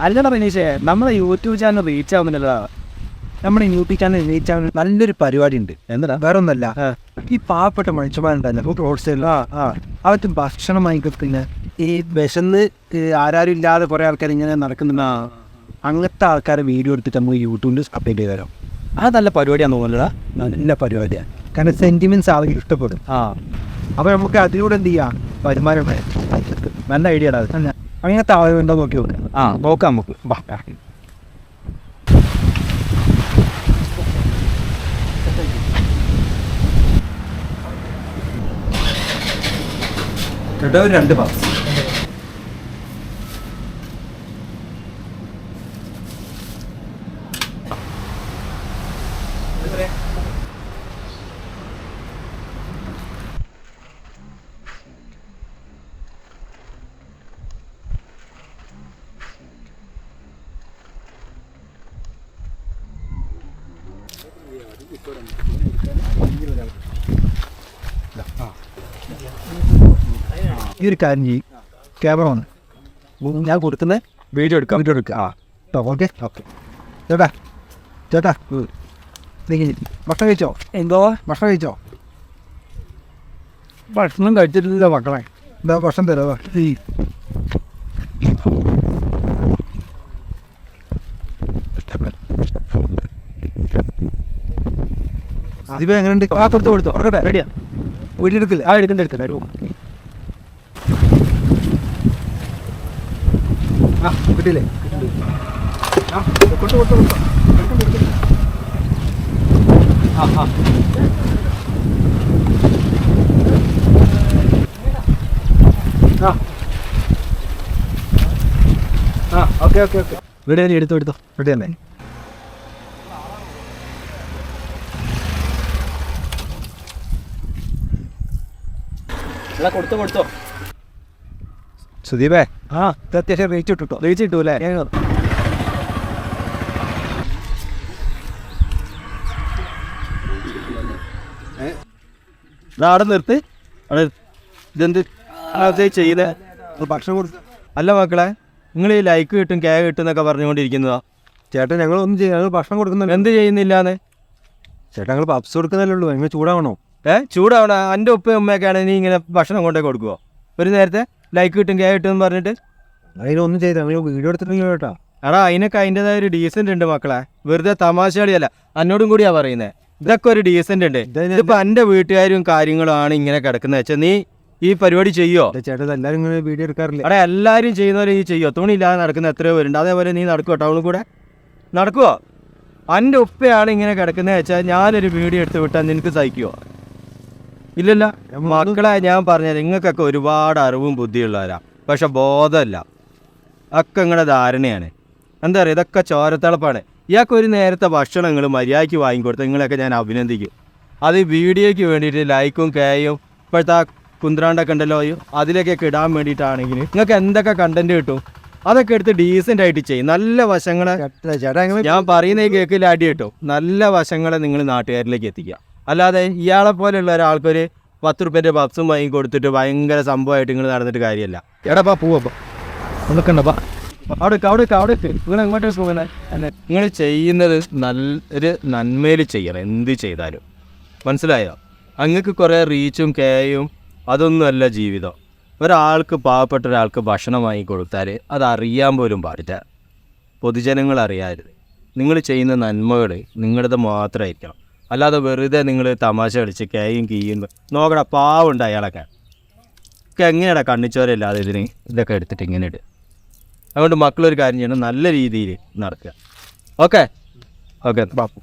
അല്ലടാ റിനീഷേ നമ്മുടെ YouTube channel reach ആവുന്നില്ലടാ. നമ്മുടെ യൂട്യൂബ് ചാനൽ റീച്ച് ആവുന്ന നല്ലൊരു പരിപാടി ഉണ്ട് എന്താ വേറെ ഒന്നല്ല. ഈ പാവപ്പെട്ട മനുഷ്യന്മാരുണ്ടല്ലോ റോഡ് സൈഡിൽ അവർക്ക് ഭക്ഷണം വാങ്ങിക്കുന്ന ഈ വിശന്ന് ആരാരും ഇല്ലാതെ കുറേ ആൾക്കാർ ഇങ്ങനെ നടക്കുന്നുണ്ട്. അങ്ങനത്തെ ആൾക്കാരെ വീഡിയോ എടുത്തിട്ട് നമുക്ക് യൂട്യൂബിൽ അപ്ഡേറ്റ് ചെയ്ത് തരാം. ആ നല്ല പരിപാടിയാന്ന് തോന്നുന്നില്ലടാ നല്ല പരിപാടിയാണ് കാരണം സെന്റിമെന്റ്സ് ആളുകൾ ഇഷ്ടപ്പെടും. ആ. അപ്പോൾ നമുക്ക് അതിലൂടെ എന്ത് ചെയ്യാം? വരുമാനം നല്ല ഐഡിയ അത്. അങ്ങനത്തെ ആളുകളുണ്ടോ നോക്കി നോക്കാം. ആ നോക്കാം നമുക്ക്. വാ ചേട്ടാ ഒരു രണ്ട് ബസ് ഈ ഒരു കാര്യം ചെയ്യും. ക്യാമറ വന്ന് ഞാൻ കൊടുക്കുന്ന? വീഡിയോ എടുക്കാം. വീഡിയോ എടുക്കുക ആ. ഓക്കെ ഓക്കെ ചേട്ടാ ചേട്ടാ. ഭക്ഷണം കഴിച്ചോ? എന്തോ? ഭക്ഷണം കഴിച്ചോ? ഭക്ഷണം കഴിച്ചിട്ടില്ല മക്കളെ. എന്താ ഭക്ഷണം തരാമോ ഈ അതിപ്പോ എങ്ങനെയുണ്ട്? ആ കൊടുത്തു കൊടുത്തു ഉറക്കട്ടെ. റെഡിയാ വീട്ടിലെടുക്കില്ല ആ എടുക്കണ്ട എടുക്കണ്ട. വരൂ ആ കിട്ടിയില്ലേ? ആ കൊടുത്തു കൊടുത്തു കൊടുത്തു ആ ആ. ആ. ആ ഓക്കെ ഓക്കെ വീട് തന്നെ എടുത്തോ എടുത്തോ. വീട് അല്ലേ എടാ കൊടുത്തോ കൊടുത്തോ. സുദീപേ. ആ. ഇത് അത്യാവശ്യം റേറ്റ് ഇട്ടിട്ടോ? റീച്ച് കിട്ടൂല്ലേ അവിടെ നിർത്ത്. അവിടെ ഇതെന്ത്? അതേ ചെയ്യുന്നേ ഭക്ഷണം കൊടുത്ത്. അല്ല മക്കളെ നിങ്ങൾ ഈ ലൈക്ക് കിട്ടും കേ കിട്ടും എന്നൊക്കെ പറഞ്ഞുകൊണ്ടിരിക്കുന്നതാ. ചേട്ടൻ ഞങ്ങൾ ഒന്നും ചെയ്യാം ഭക്ഷണം കൊടുക്കുന്നില്ല എന്ത് ചെയ്യുന്നില്ലാന്ന്? ചേട്ടാ ഞങ്ങൾ പപ്സ് കൊടുക്കുന്നല്ലേ ഉള്ളൂ നിങ്ങൾ ചൂടാവണോ? ഏ? ചൂടാവണ എന്റെ ഉപ്പയും ഉമ്മയൊക്കെയാണ് നീ ഇങ്ങനെ ഭക്ഷണം കൊണ്ടേ കൊടുക്കുവോ? ഒരു നേരത്തെ ലൈക്ക് കിട്ടും കേ കിട്ടും എന്ന് പറഞ്ഞിട്ട്? അതിനൊന്നും ചെയ്ത വീഡിയോ എടുത്തിട്ടില്ല കേട്ടോ. എടാ അതിനൊക്കെ അതിന്റെതായ ഒരു ഡീസന്റ് ഉണ്ട് മക്കളെ. വെറുതെ തമാശകളിയല്ല എന്നോടും കൂടിയാ പറയുന്നത് ഇതൊക്കെ ഒരു ഡീസന്റ് ഉണ്ട്. ഇതിപ്പോൾ എന്റെ വീട്ടുകാരും കാര്യങ്ങളും ആണ് ഇങ്ങനെ കിടക്കുന്നത്. വെച്ചാൽ നീ ഈ പരിപാടി ചെയ്യോ? ചേട്ടാ എല്ലാവരും ഇങ്ങനെ വീഡിയോ എടുക്കാറില്ല? എടാ എല്ലാരും ചെയ്യുന്നവരെ നീ ചെയ്യോ? തുണിയില്ലാതെ നടക്കുന്ന എത്രയോ പേരുണ്ട്. അതേപോലെ നീ നടക്കുവോ ടൗണിൽ കൂടെ? നടക്കുവോ? എന്റെ ഉപ്പയാണ് ഇങ്ങനെ കിടക്കുന്നത്. വെച്ചാൽ ഞാനൊരു വീഡിയോ എടുത്ത് വിട്ടാൽ നിനക്ക് സഹിക്കുവോ? ഇല്ലല്ല. മക്കളെ ഞാൻ പറഞ്ഞത് നിങ്ങൾക്കൊക്കെ ഒരുപാട് അറിവും ബുദ്ധിയുള്ളവരാ. പക്ഷെ ബോധമല്ല. ഒക്കെ നിങ്ങളുടെ ധാരണയാണ്. എന്താ പറയുക? ഇതൊക്കെ ചോരത്തിളപ്പാണ്. ഇയാൾക്ക് ഒരു നേരത്തെ ഭക്ഷണം നിങ്ങൾ മര്യാദയ്ക്ക് വാങ്ങിക്കൊടുത്ത് നിങ്ങളെയൊക്കെ ഞാൻ അഭിനന്ദിക്കും. അത് ഈ വീഡിയോയ്ക്ക് വേണ്ടിയിട്ട് ലൈക്കും കേയും ഇപ്പോഴത്തെ ആ കുന്ത്രാണ്ടൊക്കെ ഉണ്ടല്ലോ അതിലേക്കൊക്കെ ഇടാൻ വേണ്ടിയിട്ടാണെങ്കിൽ നിങ്ങൾക്ക് എന്തൊക്കെ കണ്ടന്റ് കിട്ടും? അതൊക്കെ എടുത്ത് ഡീസെന്റ് ആയിട്ട് ചെയ്യും. നല്ല വശങ്ങളെ ഞാൻ പറയുന്നേ കേൾക്കില്ല അടി കിട്ടും. നല്ല വശങ്ങളെ നിങ്ങൾ നാട്ടുകാരിലേക്ക് എത്തിക്കുക. അല്ലാതെ ഇയാളെ പോലെയുള്ള ഒരാൾക്കൊരു പത്ത് റുപ്യന്റെ പപ്സും വാങ്ങി കൊടുത്തിട്ട് ഭയങ്കര സംഭവമായിട്ട് നിങ്ങൾ നടന്നിട്ട് കാര്യമല്ല. എടാ പോവാ ഒന്നൊക്കെ ഉണ്ടപ്പാ അവിടെ അവിടെ അവിടെ നിങ്ങൾ എങ്ങോട്ട് പോകുന്നത് നിങ്ങൾ ചെയ്യുന്നത് നല്ലൊരു നന്മയിൽ ചെയ്യണം എന്ത് ചെയ്താലും. മനസ്സിലായോ? അങ്ങക്ക് കുറേ റീച്ചും കേയും അതൊന്നുമല്ല ജീവിതം. ഒരാൾക്ക് പാവപ്പെട്ട ഒരാൾക്ക് ഭക്ഷണം വാങ്ങി കൊടുത്താൽ അത് അറിയാൻ പോലും പാടില്ല. പൊതുജനങ്ങൾ അറിയരുത് നിങ്ങൾ ചെയ്യുന്ന നന്മകൾ നിങ്ങളുടെ മാത്രമായിരിക്കണം അല്ലാതെ വെറുതെ നിങ്ങൾ തമാശ കളിച്ച് കേയും കീയും നോക്കടാ പാവുണ്ട് അയാളൊക്കെ. ഒക്കെ എങ്ങനെയാണ് കണ്ണിച്ചോരല്ലാതെ ഇതിന് ഇതൊക്കെ എടുത്തിട്ട് ഇങ്ങനെ ഇടുക അതുകൊണ്ട് മക്കളൊരു കാര്യം ചെയ്യണം നല്ല രീതിയിൽ നടക്കുക. ഓക്കെ? ഓക്കെ ബാപ്പു.